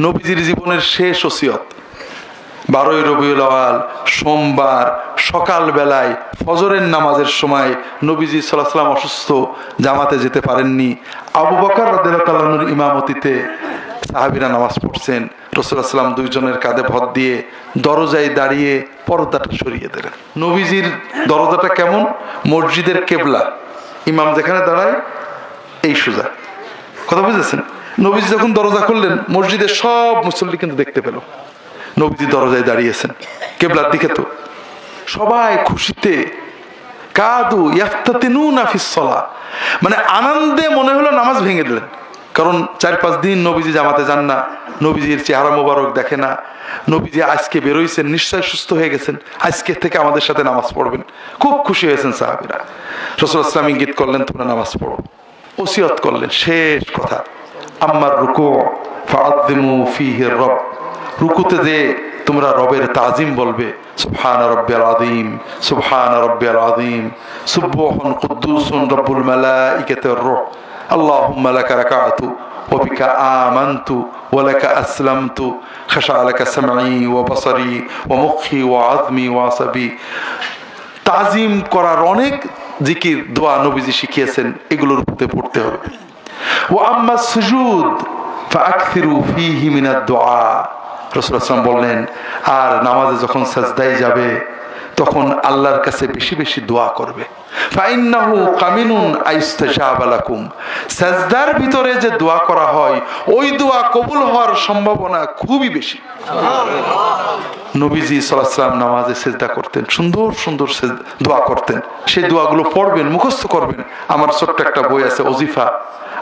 নবীজির জীবনের শেষ ওসিয়ত। বারোই রবিউল আওয়াল, সোমবার সকাল বেলায় ফজরের নামাজের সময় নবীজি সাল্লাহ সাল্লাম অসুস্থ, জামাতে যেতে পারেননি। আবু বকর রাদিয়াল্লাহুর ইমামতিতে সাহাবিরা নামাজ পড়ছেন। সাল্লাম দুইজনের কাঁধে ভর দিয়ে দরজায় দাঁড়িয়ে পর্দাটা সরিয়ে দিলেন। নবীজির দরজাটা কেমন? মসজিদের কেবলা। ইমাম যেখানে দাঁড়ায়, এই সোজা। কথা বুঝেছেন? নবীজি যখন দরজা করলেন মসজিদের সব মুসল্লি কিন্তু দেখতে পেল। নবীজি দরজায় দাঁড়িয়েছেন, কেবলার দিকে তো। সবাই খুশিতে, কাদু ইয়াফতাতিনু নাফিসলা মানে আনন্দে মনে হলো নামাজ ভেঙে দিলেন। কারণ চার পাঁচ দিন নবীজি জামাতে যান না, নবীজির চেহারা মোবারক দেখে না। নবীজি আজকে বেরোইছেন, নিশ্চয় সুস্থ হয়ে গেছেন, আজকে থেকে আমাদের সাথে নামাজ পড়বেন। খুব খুশি হয়েছেন সাহাবিরা। রসুল ইসলাম ইঙ্গিত করলেন, তোমরা নামাজ পড়ো। ওসিয়ত করলেন, শেষ কথা। আম্মার রুকু ফাআযিমু ফিহি রব রুকুতে যে তোমরা রবের তাজিম বলবে সুবহান রব্বিয়াল আযীম সুবহান রব্বিয়াল আযীম সুবহান কুদ্দুসুন রব্বুল মালাইকাতির রূহ আল্লাহুম্মা লাকা রাকাতু وبك آمنت ولك أسلمت خشع لك سمعي وبصري ومخي وعظمي وعصبي তাজিম করার অনেক জিকির দোয়া নবীজি শিখিয়েছেন এগুলোর উপরে পড়তে হবে ও আম্মা সুজুদ রাসূলুল্লাহ বললেন, আর নামাজে যখন সাজদায় যাবে, তখন আল্লাহর কাছে বেশি বেশি দোয়া করবে। সাজদার ভিতরে যে দোয়া করা হয়, ওই দোয়া কবুল হওয়ার সম্ভাবনা খুবই বেশি। নবীজি সাল্লাম নামাজে সেজদা করতেন, সুন্দর সুন্দর দোয়া করতেন। সেই দোয়াগুলো পড়বেন, মুখস্থ করবেন। আমার ছোট্ট একটা বই আছে অজিফা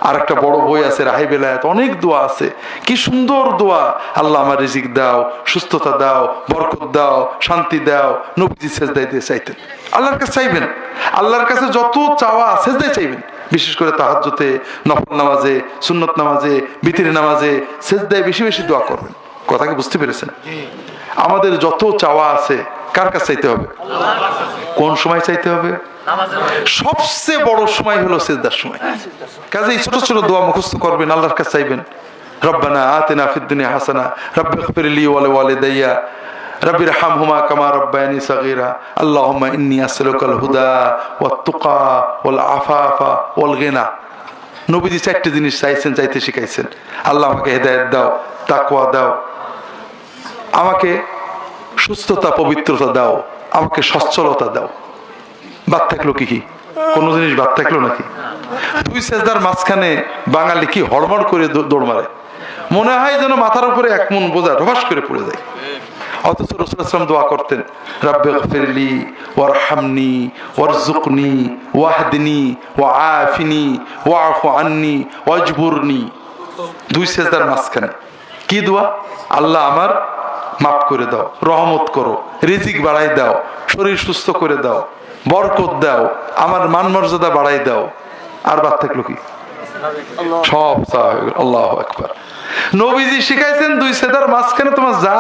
আর একটা বড় বই আছে রাহি বেলায়াত অনেক দোয়া আছে। কি সুন্দর দোয়া। আল্লাহ আমার রিজিক দাও সুস্থতা দাও বরকত দাও শান্তি দাও নবীজি সেজদাই দিয়ে চাইতেন। আল্লাহর কাছে চাইবেন। আল্লাহর কাছে যত চাওয়া সেজদাই চাইবেন। বিশেষ করে তাহাজ্জতে নফল নামাজে সুন্নত নামাজে বিতির নামাজে সেজদায় বেশি বেশি দোয়া করবেন। কথা কি বুঝতে পেরেছেন? আমাদের যত চাওয়া আছে কার কাছে চাইতে হবে? কোন সময় চাইতে হবে? সবচেয়ে বড় সময় হলো সেজদার সময়। কাজেই ছোট ছোট দোয়া মুখস্থ করবেন, আল্লাহর কাছে চাইবেন। রব্বানা আতেনা ফিদ্দুনিয়া হাসানা, রব্বি গফির লি ওয়া লিওয়ালিদাইয়া রব্বির হামহুমা কামা রব্বায়ানি সাগীরা, আল্লাহুম্মা ইন্নী আসআলুকাল হুদা ওয়াত তুকা ওয়াল আফাফা ওয়াল গিনা। নবীজি চারটি জিনিস চাইছেন, চাইতে শিখাইছেন। আল্লাহ আমাকে হেদায়েত দাও, তাকওয়া দাও। আমাকে সুস্থতা, পবিত্রতা দাও। আমাকে সচ্ছলতা দাও। বাদ থাকল কি কি? কোনো জিনিস বাদ থাকল নাকি? দুই সেজদার মাঝখানে বাঙালি কি হড়মড় করে দৌড় মারে? মনে হয় যেন মাথার উপরে এক মন বোঝা ঢবাস করে পড়ে যায়। অথচ রসুল আসলাম দোয়া করতেন, রাব্বে গফিরলি ওয়ারহামনি ওয়ারজুকনি ওয়াহদিনি, ওয়াআফিনি ওয়াফু আন্নি, ওয়াজবুরনি। দুই সেজদার মাঝখানে। কি দোয়া? আল্লাহ আমার মাফ করে দাও, রহমত করো, রিজিক বাড়াই দাও, শরীর সুস্থ করে দাও, বরকত দাও, আমার মান মর্যাদা বাড়াই দাও। আর বাদ থাকল কি? সব আল্লাহ একবার নবীজি শিখাইছেন দুই সেদার মাঝখানে তোমার যা,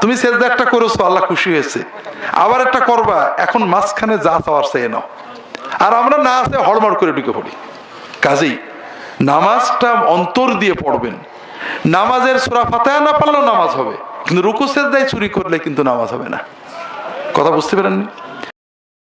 তুমি সেজদা একটা করেছ, আল্লাহ খুশি হয়েছে। আবার একটা করবা, এখন মাঝখানে যা চাওয়ার চেয়ে নাও। আর আমরা না আছে হড়মড় করে ঢুকে পড়ি। কাজেই নামাজটা অন্তর দিয়ে পড়বেন। নামাজের সুরা ফাতেহা না পারলেও নামাজ হবে। কিন্তু রুকু সেজদায় চুরি করলে কিন্তু নামাজ হবে না। কথা বুঝতে পারেননি?